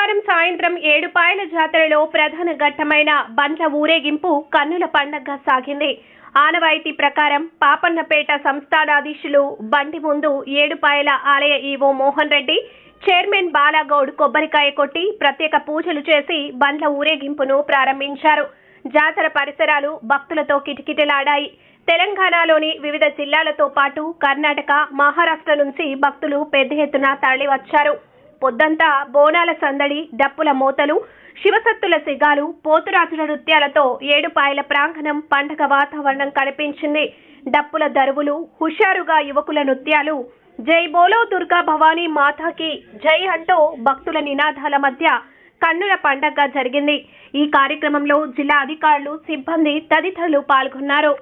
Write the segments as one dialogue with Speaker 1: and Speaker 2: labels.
Speaker 1: శుక్రవారం సాయంత్రం ఏడుపాయల జాతరలో ప్రధాన ఘట్టమైన బండ్ల ఊరేగింపు కన్నుల పండగగా సాగింది. ఆనవాయితీ ప్రకారం పాపన్నపేట సంస్థానాధీశులు బండి ముందు ఏడుపాయల ఆలయ ఈవో మోహన్ రెడ్డి చైర్మన్ బాలాగౌడ్ కొబ్బరికాయ కొట్టి ప్రత్యేక పూజలు చేసి బండ్ల ఊరేగింపును ప్రారంభించారు. జాతర పరిసరాలు భక్తులతో కిటకిటలాడాయి. తెలంగాణలోని వివిధ జిల్లాలతో పాటు కర్ణాటక మహారాష్ట్ర నుంచి భక్తులు పెద్ద ఎత్తున తరలివచ్చారు. పొద్దంతా బోనాల సందడి డప్పుల మోతలు శివసత్తుల సిగాలు పోతురాజుల నృత్యాలతో ఏడుపాయల ప్రాంగణం పండగ వాతావరణం కనిపించింది. డప్పుల దరువులు హుషారుగా యువకుల నృత్యాలు. జై బోలో దుర్గా భవానీ మాతాకి జై అంటూ భక్తుల నినాదాల మధ్య కన్నుల పండగ జరిగింది. ఈ కార్యక్రమంలో జిల్లా అధికారులు సిబ్బంది తదితరులు పాల్గొన్నారు.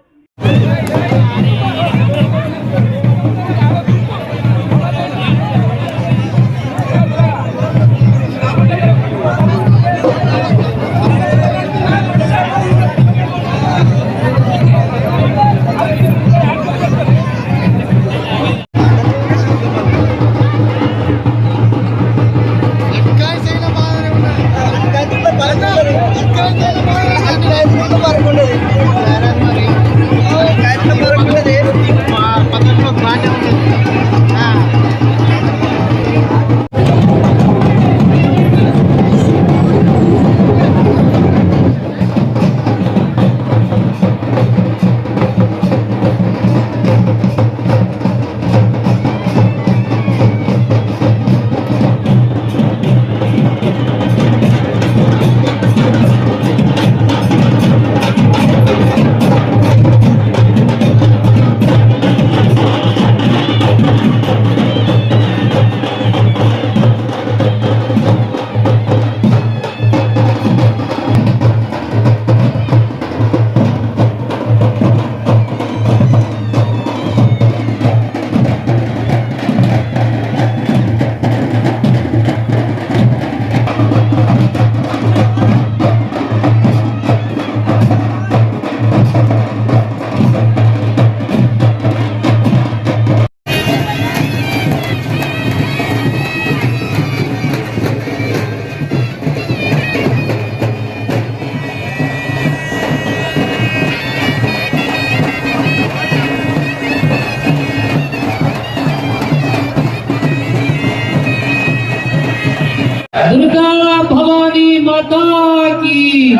Speaker 2: దుర్గా భవానీ మాతాకి.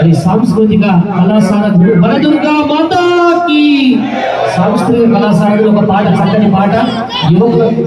Speaker 2: అది సాంస్కృతిక కళాశాల దు- మన దుర్గా మాతాకి. సాంస్కృతిక కళాశాలలో ఒక పాట చక్కని పాట. యువకులు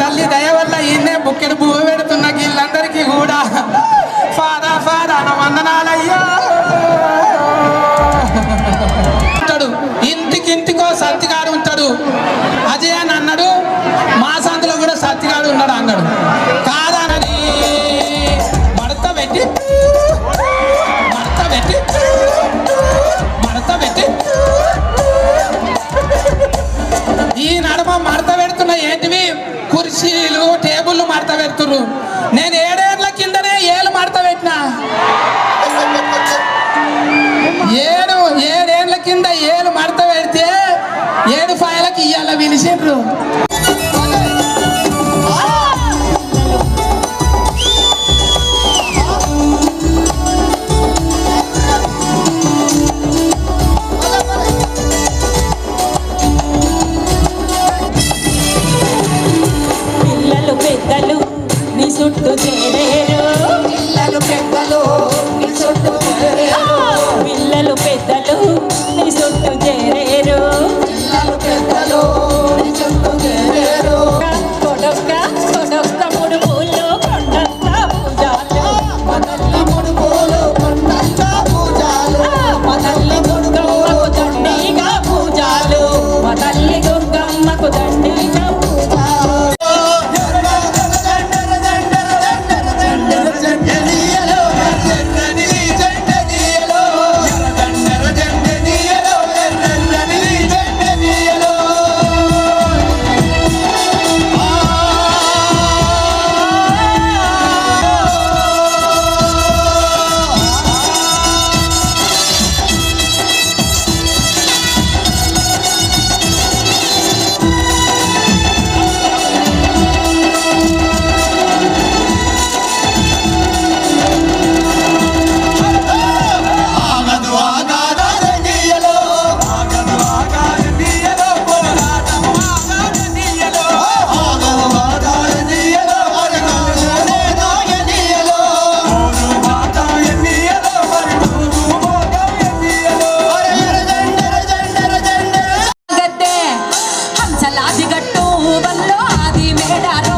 Speaker 3: తల్లి దయ వల్ల ఈయనే బుక్కెడు
Speaker 4: బల్లో అది మేడాలో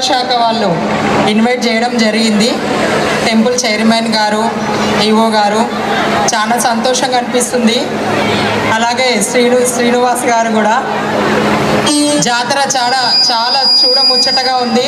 Speaker 4: శాఖ వాళ్ళు ఇన్వైట్ చేయడం జరిగింది. టెంపుల్ చైర్మన్ గారు ఈవో గారు చాలా సంతోషంగా అనిపిస్తుంది. అలాగే శ్రీను శ్రీనివాస్ గారు కూడా. జాతర చాలా చాలా చూడముచ్చటగా ఉంది.